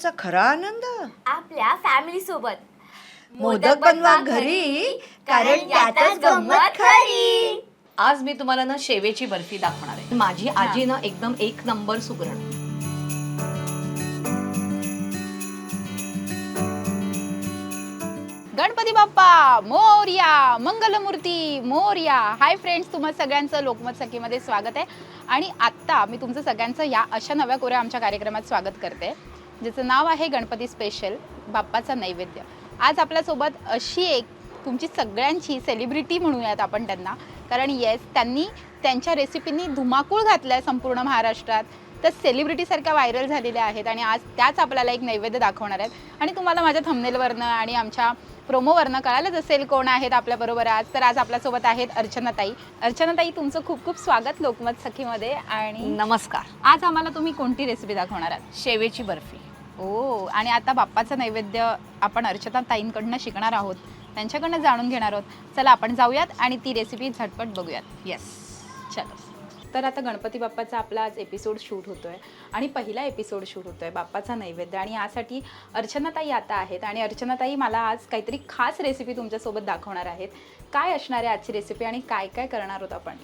जेवणाचा खरा आनंद? आपल्या फॅमिली सोबत. मोदक बनवा घरी कारण त्यातच गंमत खरी. आज मी तुम्हाला ना शेवेची बर्फी दाखवणार आहे. माझी आजी ना एकदम एक नंबर सुगरण. गणपती बाप्पा मोर्या मंगलमूर्ती मोर्या. हाय फ्रेंड्स तुम्हा सगळ्यांचं लोकमत सखीमध्ये स्वागत आहे. आणि आत्ता मी तुमचं सगळ्यांचं या अशा नव्या कोऱ्या आमच्या कार्यक्रमात स्वागत करते. ज्याचं नाव आहे गणपती स्पेशल बाप्पाचा नैवेद्य. आज आपल्यासोबत अशी एक तुमची सगळ्यांची सेलिब्रिटी म्हणूयात आपण त्यांना. कारण येस त्यांनी त्यांच्या रेसिपींनी धुमाकूळ घातला आहे संपूर्ण महाराष्ट्रात. तर सेलिब्रिटीसारख्या व्हायरल झालेल्या आहेत आणि आज त्याच आपल्याला एक नैवेद्य दाखवणार आहेत. आणि तुम्हाला माझ्या थंबनेलवरनं आणि आमच्या प्रोमोवरनं कळालंच असेल कोण आहेत आपल्याबरोबर आज. तर आज आपल्यासोबत आहेत अर्चनाताई. अर्चनाताई तुमचं खूप खूप स्वागत लोकमत सखीमध्ये. आणि नमस्कार. आज आम्हाला तुम्ही कोणती रेसिपी दाखवणार आहात? शेवेची बर्फी. ओ आणि आता बाप्पाचं नैवेद्य आपण अर्चना ताईंकडनं शिकणार आहोत. त्यांच्याकडनं जाणून घेणार आहोत. चला आपण जाऊयात आणि ती रेसिपी झटपट बघूयात. येस चलो. तर आता गणपती बाप्पाचा आपला आज एपिसोड शूट होतोय आणि पहिला एपिसोड शूट होतोय बाप्पाचा नैवेद्य. आणि यासाठी अर्चनाताई आता आहेत आणि अर्चनाताई मला आज काहीतरी खास रेसिपी तुमच्यासोबत दाखवणार आहेत. काय असणार आहे आजची रेसिपी आणि काय काय करणार आहोत आपण?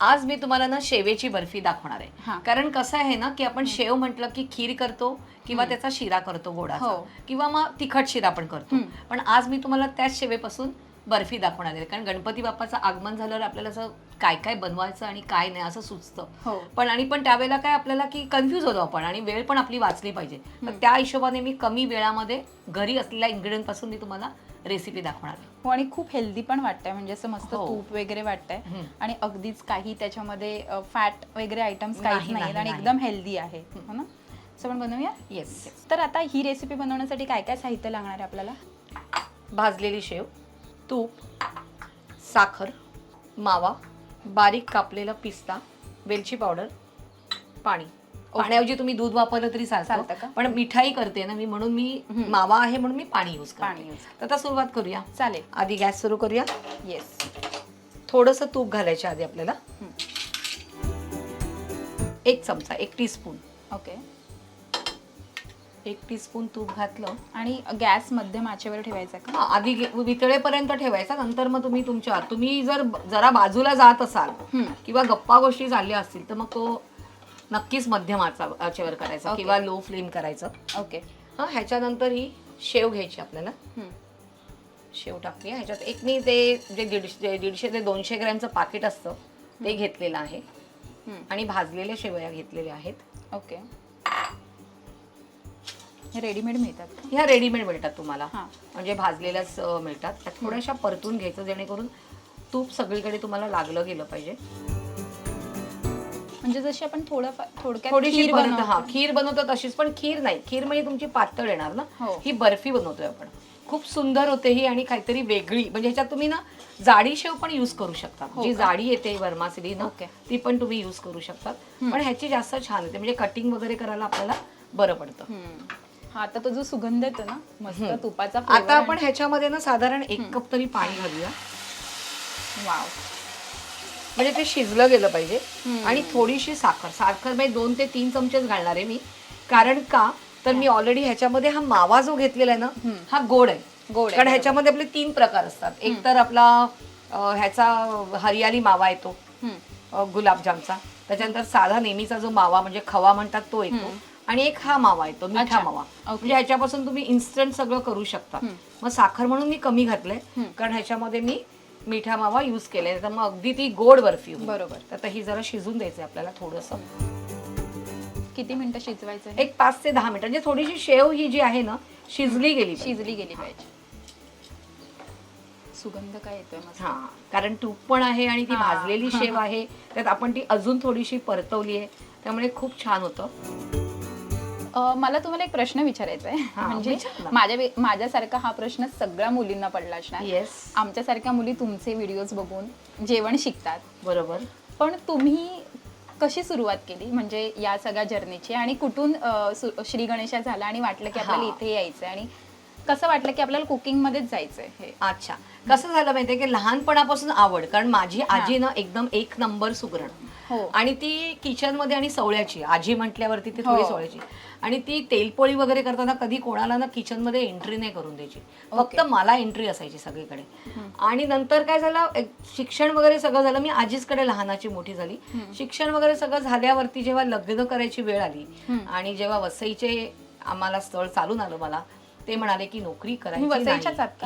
आज मी तुम्हाला ना शेवेची बर्फी दाखवणार. आहे कारण कसं आहे ना की आपण शेव म्हटलं की खीर करतो किंवा त्याचा शिरा करतो गोडाचा हो. किंवा मग तिखट शिरा पण करतो. पण आज मी तुम्हाला त्याच शेवेपासून बर्फी दाखवणार आहे कारण गणपती बाप्पाचं आगमन झाल्यावर आपल्याला असं काय काय बनवायचं आणि काय नाही असं सुचतं. हो. पण आणि पण त्यावेळेला काय आपल्याला की कन्फ्यूज होतो आपण आणि वेळ पण आपली वाचली पाहिजे. तर त्या हिशोबाने मी कमी वेळामध्ये घरी असलेल्या इन्ग्रेडियंटपासून मी तुम्हाला रेसिपी दाखवणार हो आणि खूप हेल्दी पण वाटतंय. म्हणजे असं मस्त हो. तूप वगैरे वाटतंय. आणि अगदीच काही त्याच्यामध्ये फॅट वगैरे आयटम्स काहीच नाही, आणि. एकदम हेल्दी आहे. हो ना? असं आपण बनवूया? येस तर आता ही रेसिपी बनवण्यासाठी काय काय साहित्य लागणार आहे आपल्याला? भाजलेली शेव तूप साखर मावा बारीक कापलेला पिस्ता वेलची पावडर पाणी. पाण्याऐवजी तुम्ही दूध वापरलं तरी चालतं. का? पण मिठाई करते ना मी म्हणून मी मावा आहे म्हणून मी पाणी यूज पाणी use तर आता सुरुवात करूया. चालेल. आधी गॅस सुरू करूया. येस थोडंसं तूप घालायचं आधी आपल्याला. एक चमचा एक टीस्पून ओके एक टीस्पून तूप घातलं आणि गॅस मध्यम आचेवर ठेवायचा का? हा, आधी गे- वितळेपर्यंत ठेवायचा नंतर मग तुम्ही तुमच्या तुम्ही जर ब- जरा बाजूला जात असाल हम्म. किंवा गप्पा गोष्टी झाल्या असतील तर मग तो नक्कीच मध्यम आचा आचेवर करायचा. किंवा लो फ्लेम करायचं. ओके हा ह्याच्यानंतर ही शेव घ्यायची आपल्याला. हम्म. शेव टाकूया. ह्याच्यात एक मी ते जे दीडशे दीडशे ते दोनशे ग्रॅमचं पाकिट असतं ते घेतलेलं आहे. हम्म. आणि भाजलेल्या शेवया घेतलेल्या आहेत. ओके हे रेडीमेड मिळतात? ह्या रेडीमेड मिळतात तुम्हाला. हां. म्हणजे भाजलेल्याच अं, मिळतात. त्या थोड्याशा परतून घ्यायचं जेणेकरून तूप सगळीकडे तुम्हाला लागलं गेलं पाहिजे. म्हणजे जशी आपण थोडं थोडक्यात थोडीशी खीर परत बनवतो. हा खीर बनवतो तशीच पण खीर नाही. खीर म्हणजे तुमची पातळ येणार ना? हो. ही बर्फी बनवतोय आपण. खूप सुंदर होते ही आणि काहीतरी वेगळी. म्हणजे ह्याच्यात तुम्ही ना जाडी शेव पण यूज करू शकता. हो जी का? जाडी येते वर्मासिली ना ओके. ती पण तुम्ही यूज करू शकतात पण ह्याची जास्त छान येते म्हणजे कटिंग वगैरे करायला आपल्याला बरं पडतं. हम्म. हा आता तो जो सुगंध येतो ना मस्त तुपाचा आता आपण ह्याच्यामध्ये ना साधारण एक कप तरी पाणी घालूया. वाव. म्हणजे ते शिजलं गेलं पाहिजे. आणि थोडीशी साखर. साखर म्हणजे दोन ते तीन चमचेच घालणार आहे मी. कारण का? तर मी ऑलरेडी ह्याच्यामध्ये हा मावा जो घेतलेला आहे ना हा गोड आहे. गोड आहे, कारण. ह्याच्यामध्ये आपले तीन प्रकार असतात. एक तर आपला अं, ह्याचा हरियाली मावा येतो हम्म. अं, गुलाबजामचा. त्याच्यानंतर साधा नेहमीचा जो मावा म्हणजे खवा म्हणतात तो येतो. आणि एक हा मावा येतो मिठा अच्छा. मावा. म्हणजे ह्याच्यापासून तुम्ही इन्स्टंट सगळं करू शकता मग साखर म्हणून मी कमी घातलंय कारण ह्याच्यामध्ये मी मिठा मावा यूज केलाय तर मग अगदी ती गोड बर्फी होईल. बरोबर. तर आता ही जरा शिजून द्यायचंय आपल्याला थोडंसं किती मिनिटं शिजवायचं हे? एक पाच ते दहा मिनिटं म्हणजे थोडीशी शेव ही जी आहे ना शिजली गेली पाहिजे. शिजली गेली पाहिजे सुगंध काय येतोय मस्त हा कारण तूप पण आहे आणि ती हा. भाजलेली शेव आहे त्यात आपण ती अजून थोडीशी परतवली आहे त्यामुळे खूप छान होतं अ, मला तुम्हाला एक प्रश्न विचारायचा आहे हा, म्हणजे विचार ना. माझ्या माझ्यासारखा हा प्रश्न सगळ्या मुलींना पडला असणार. येस आमच्यासारख्या मुली तुमचे व्हिडिओज बघून जेवण शिकतात. बरोबर. पण तुम्ही कशी सुरुवात केली? म्हणजे या सगळ्या जर्नीची आणि कुठून अ, सु- श्री गणेशा झाला आणि वाटलं की आपल्याला हा. इथे यायचंय आणि कसं वाटलं की आपल्याला कुकिंग मध्येच जायचंय हे? अच्छा. कसं झालं माहितीये की लहानपणापासून आवड कारण माझी आजी ना एकदम एक नंबर सुगरण. हो. आणि ती किचनमध्ये आणि सवळ्याची आजी म्हटल्यावरती ती थोडी हो. सवळ्याची. आणि ती तेलपोळी वगैरे करताना कधी कोणाला ना किचनमध्ये एंट्री नाही करून द्यायची. फक्त मला एंट्री असायची सगळीकडे. आणि नंतर काय झालं एक शिक्षण वगैरे सगळं झालं मी आजीचकडे लहानाची मोठी झाली. शिक्षण वगैरे सगळं झाल्यावरती जेव्हा लग्न करायची वेळ आली आणि जेव्हा वसईचे आम्हाला स्थळ चालून आलं मला ते म्हणाले की नोकरी करायची?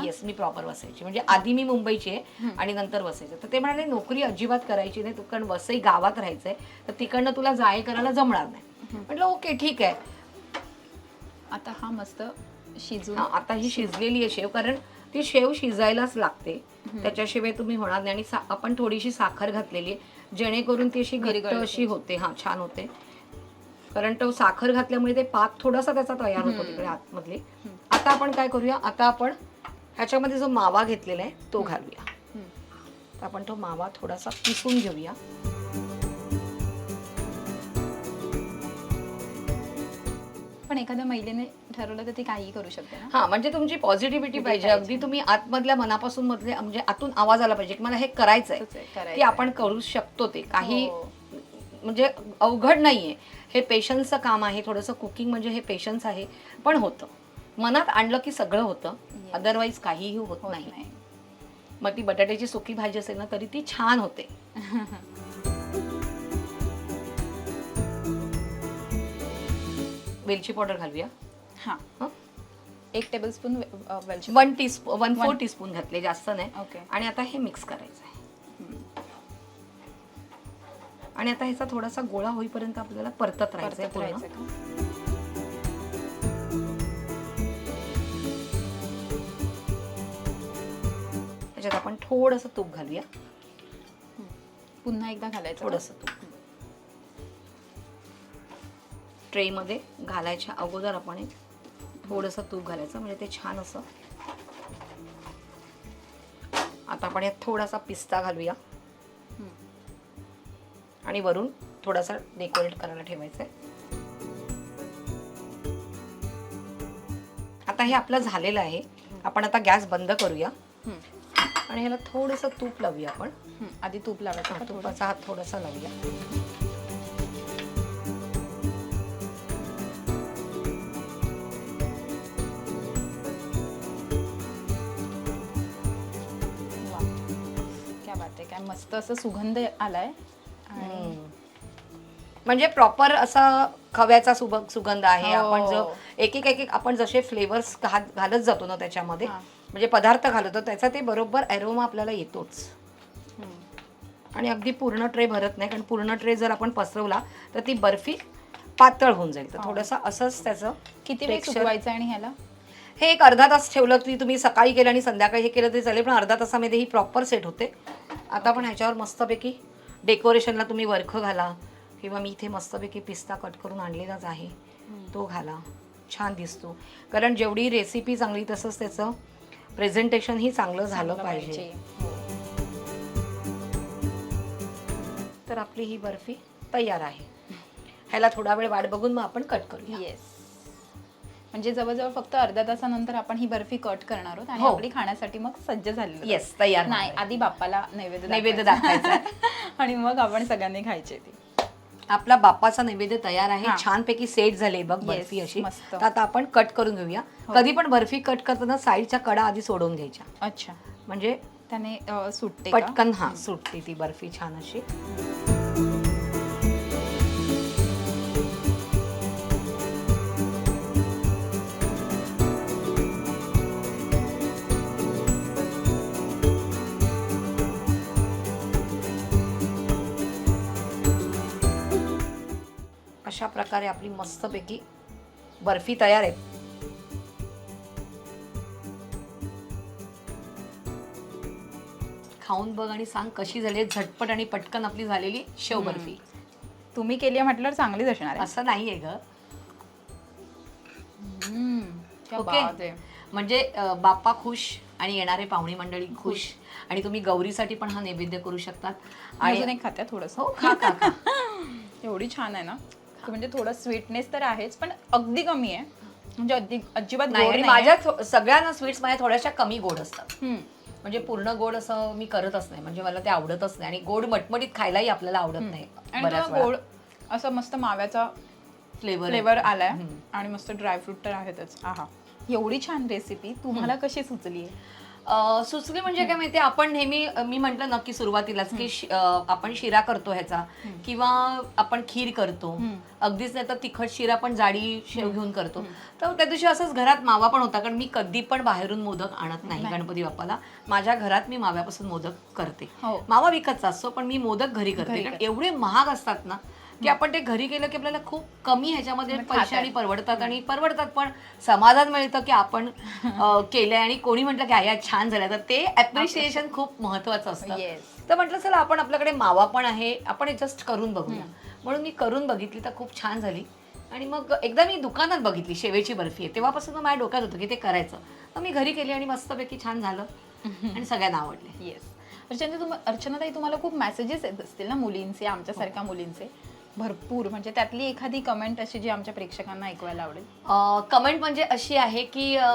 येस मी प्रॉपर वसायची. म्हणजे आधी मी मुंबईची आहे आणि नंतर वसायचे. तर ते म्हणाले नोकरी अजिबात करायची नाही. तू कारण वसई गावात राहायचंय. तर तिकडनं तुला जाय करायला जमणार नाही. म्हटलं ओके ठीक आहे. आता हा मस्त शिजून हा, आता ही शिजलेली आहे शेव. कारण ती शेव शिजायलाच लागते. त्याच्याशिवाय तुम्ही होणार नाही. आणि आपण थोडीशी साखर घातलेली आहे. जेणेकरून ती अशी विरघळते. अशी होते. हा छान होते. कारण तो साखर घातल्यामुळे ते पाक थोडासा त्याचा तयार होतो तिकडे आतमधले. आता आपण काय करूया? आता आपण ह्याच्यामध्ये जो मावा घेतलेला आहे तो घालूया. तर आपण तो मावा थोडासा पिसून घेऊया. पण एखाद्या महिलेने ठरवलं तर ती काहीही करू शकते ना? हा म्हणजे तुमची पॉझिटिव्हिटी पाहिजे. अगदी तुम्ही आतमधल्या मनापासून मधले म्हणजे आतून आवाज आला पाहिजे की मला हे करायचंय. तसंच आहे. की आपण करू शकतो ते. काही हो. म्हणजे अवघड नाहीये. हे पेशन्सचं काम आहे. थोडंसं कुकिंग म्हणजे हे पेशन्स आहे. पण होतं. मनात आणलं की सगळं होतं. Yes. अदरवाईज काहीही होत नाही. नाही. मग ती बटाट्याची सुकी भाजी असेल ना तरी ती छान होते. वेलची पावडर घालूया. हा. हं? एक टेबलस्पून वेलची one teaspoon one four One- teaspoon घातले जास्त नाही. ओके. आणि आता हे मिक्स करायचं आहे आणि आता ह्याचा थोडासा गोळा होईपर्यंत आपल्याला परतत राहायचंय परतत पूर्ण. त्याच्यात आपण थोडंसं तूप घालूया पुन्हा एकदा घालायचं? थोडंसं तूप ट्रेमध्ये घालायच्या अगोदर आपण एक थोडंसं तूप घालायचं म्हणजे ते छान असं आता आपण यात थोडासा पिस्ता घालूया. आणि वरून थोडासा डेकोरेट करायला ठेवायचं आहे आता हे आपलं झालेलं आहे आपण आता गॅस बंद करूया. आणि ह्याला थोडंसं तूप लावूया आपण. आधी तूप लावायचं? तुपाचा हात थोडासा लावूया. क्या बात आहे काय मस्त असं सुगंध आलाय आणि म्हणजे प्रॉपर असा खव्याचा सुगंध आहे हो. आपण जो एक एक एक आपण जसे फ्लेवर्स घालत जातो ना त्याच्यामध्ये. म्हणजे पदार्थ घालतो त्याचा ते बरोबर अरोमा आपल्याला येतोच. आणि अगदी पूर्ण ट्रे भरत नाही कारण पूर्ण ट्रे जर आपण पसरवला तर ती बर्फी पातळ होऊन जाईल. तर हो. थोडंसं असंच त्याचं किती वेळ सुकवायचं आणि ह्याला? हे एक अर्धा तास ठेवलं की तुम्ही सकाळी केलं आणि संध्याकाळी हे केलं तरी चालेल पण अर्धा तासामध्ये ही प्रॉपर सेट होते. आता आपण ह्याच्यावर मस्तपैकी डेकोरेशनला तुम्ही वर्ख घाला किंवा मी इथे मस्तपैकी पिस्ता कट करून आणलेलाच आहे. तो घाला. छान दिसतो. कारण जेवढी रेसिपी चांगली तसंच त्याचं प्रेझेंटेशनही चांगलं झालं पाहिजे हो. तर आपली ही बर्फी तयार आहे ह्याला थोडा वेळ वाट बघून मग आपण कट करूया येस म्हणजे जवळजवळ फक्त अर्ध्या तासानंतर आपण ही बर्फी कट करणार आहोत आणि हो. आपली खाण्यासाठी मग सज्ज झालेली. येस तयार नाही. आधी बाप्पाला नैवेद्य नैवेद्य. दाखवायचा आणि मग आपण सगळ्यांनी खायची ती आपला बाप्पाचा नैवेद्य तयार आहे हा. छानपैकी सेट झाले बघ Yes, बर्फी अशी मस्त. तर आता आपण कट करून घेऊया हो. कधी पण बर्फी कट करताना साईडच्या कडा आधी सोडून घ्यायच्या अच्छा म्हणजे त्याने अ, सुटते का? पटकन हा सुटते ती बर्फी छान अशी अशा प्रकारे आपली मस्तपैकी बर्फी तयार आहे. खाऊन बघ आणि सांग कशी झाली आहे. झटपट आणि पटकन आपली झालेली शेव बर्फी. तुम्ही केली आहे म्हटल्यावर चांगलीच असणार आहे. असं नाहीये ग. हम्म, क्या ओके. आहे. म्हणजे बाप्पा खुश आणि येणारे पाहुणी मंडळी खुश. आणि तुम्ही गौरीसाठी पण हा नैवेद्य करू शकतात. आणि खात्या थोडस. हो खा खा. एवढी छान आहे ना. म्हणजे थोडं स्वीटनेस तर आहेच पण अगदी कमी आहे. म्हणजे अगदी अजिबात नाही आणि. माझ्या थो- सगळ्या ना स्वीट्स माझ्या थोड्याशा कमी गोड असतात. म्हणजे पूर्ण गोड असं मी करतच नाही. म्हणजे मला ते आवडतच नाही. आणि गोड मटमटीत खायलाही आपल्याला आवडत नाही आणि बऱ्याच गोड असं मस्त माव्याचा फ्लेवर फ्लेवर आलाय. आणि मस्त ड्रायफ्रूट तर आहेतच. आहा. एवढी छान रेसिपी तुम्हाला कशी सुचली अ, सुचली म्हणजे काय माहिती आपण नेहमी मी म्हंटल ना की सुरुवातीलाच की शि- अ, आपण शिरा करतो ह्याचा किंवा आपण खीर करतो. अगदीच नाही तर तिखट शिरा पण जाडी शेव घेऊन करतो. तर त्या दिवशी असंच घरात मावा पण होता कारण मी कधी पण बाहेरून मोदक आणत नाही गणपती बाप्पाला. माझ्या घरात मी माव्यापासून मोदक करते. हो. मावा विकतचा असतो पण मी मोदक घरी करते. कारण एवढे महाग असतात ना की आपण ते घरी केलं की आपल्याला खूप कमी ह्याच्यामध्ये पैसे आणि परवडतात आणि परवडतात पण समाधान मिळतं की आपण केलंय आणि कोणी म्हटलं की आया छान झालं तर ते अप्रिशिएशन खूप महत्वाचं असतं. तर म्हटलं चला आपण आपल्याकडे मावा पण आहे आपण हे जस्ट करून बघूया. म्हणून मी करून बघितली तर खूप छान झाली. आणि मग एकदा मी दुकानात बघितली शेवेची बर्फी आहे. तेव्हापासून माझ्या डोक्यात होतं की ते करायचं. मग मी घरी केली आणि मस्तपैकी छान झालं. आणि सगळ्यांना आवडले. येस अर्चना तुम अर्चनाताई तुम्हाला खूप मेसेजेस येत असतील ना मुलींचे आमच्यासारख्या मुलींचे. भरपूर. म्हणजे त्यातली एखादी कमेंट अशी जी आमच्या प्रेक्षकांना ऐकवायला आवडेल? कमेंट म्हणजे अशी आहे की अ,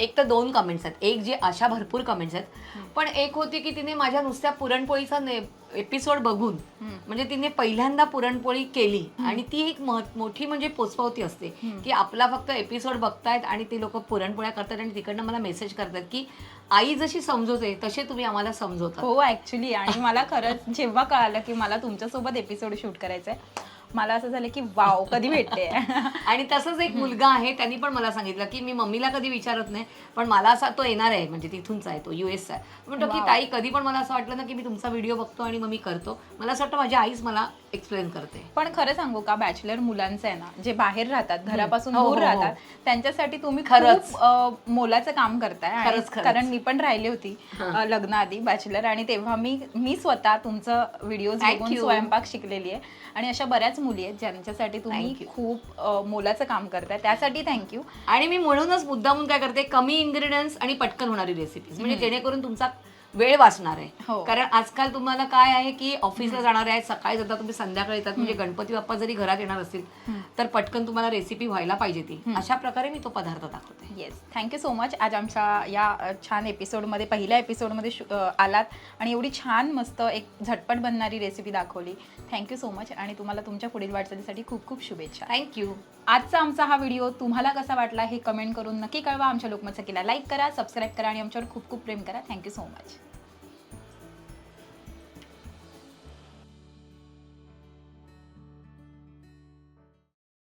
एक तर दोन कमेंट्स आहेत. एक जे अशा भरपूर कमेंट्स आहेत. पण एक होती की तिने माझ्या नुसत्या पुरणपोळीचा एपिसोड बघून म्हणजे तिने पहिल्यांदा पुरणपोळी केली आणि ती एक मोठी म्हणजे पोचपावती असते. की आपला फक्त एपिसोड बघतायत आणि ती लोक पुरणपोळ्या करतात आणि तिकडनं मला मेसेज करतात की आई जशी समजवते तसे तुम्ही आम्हाला समजवता. हो ऍक्च्युली आणि मला खरंच जेव्हा कळालं की मला तुमच्यासोबत एपिसोड शूट करायचा आहे मला असं झालं की वाव कधी भेटते? आणि तसंच एक मुलगा आहे त्यांनी पण मला सांगितलं की मी मम्मीला कधी विचारत नाही पण मला असा तो येणार आहे म्हणजे तिथूनचा आहे तो युएसचा आहे. म्हणतो की. ताई कधी पण मला असं वाटलं ना की मी तुमचा व्हिडिओ बघतो आणि मग मी करतो. मला असं वाटतं माझी आईच मला एक्सप्लेन करते पण खरं सांगू का बॅचलर मुलांचं आहे ना जे बाहेर राहतात घरापासून हो, दूर हो, हो. राहतात त्यांच्यासाठी तुम्ही खरंच. मोलाचं काम करताय आणि खरंच, खरंच. कारण मी पण राहिली होती अ, लग्नाआधी बॅचलर आणि तेव्हा मी मी स्वतः तुमचं व्हिडिओ Thank बघून you. स्वयंपाक शिकलेली आहे आणि अशा बऱ्याच मुली आहेत ज्यांच्यासाठी तुम्ही Thank you. खूप अ, मोलाचं काम करताय त्यासाठी थँक्यू आणि मी म्हणूनच मुद्दामून काय करते कमी इन्ग्रेडियंट्स आणि पटकन होणारी रेसिपीज म्हणजे जेणेकरून तुमचा वेळ वाचणार आहे. हो. कारण आजकाल तुम्हाला काय आहे की ऑफिसला जाणार आहे सकाळी जाता तुम्ही संध्याकाळी येतात म्हणजे गणपती बाप्पा जरी घरात येणार असतील तर पटकन तुम्हाला रेसिपी व्हायला पाहिजे ती. अशा प्रकारे मी तो पदार्थ दाखवते. येस थँक्यू सो मच आज आमच्या या अ, छान एपिसोडमध्ये पहिल्या एपिसोडमध्ये शु- अ, आलात आणि एवढी छान मस्त एक झटपट बनणारी रेसिपी दाखवली. थँक्यू सो मच आणि तुम्हाला तुमच्या पुढील वाटचालीसाठी खूप खूप शुभेच्छा. थँक्यू आजचा आमचा हा व्हिडिओ तुम्हाला कसा वाटला हे कमेंट करून नक्की कळवा. आमच्या लोकमत सखीला लाईक करा सबस्क्राईब करा आणि आमच्यावर खूप खूप प्रेम करा. Thank you so much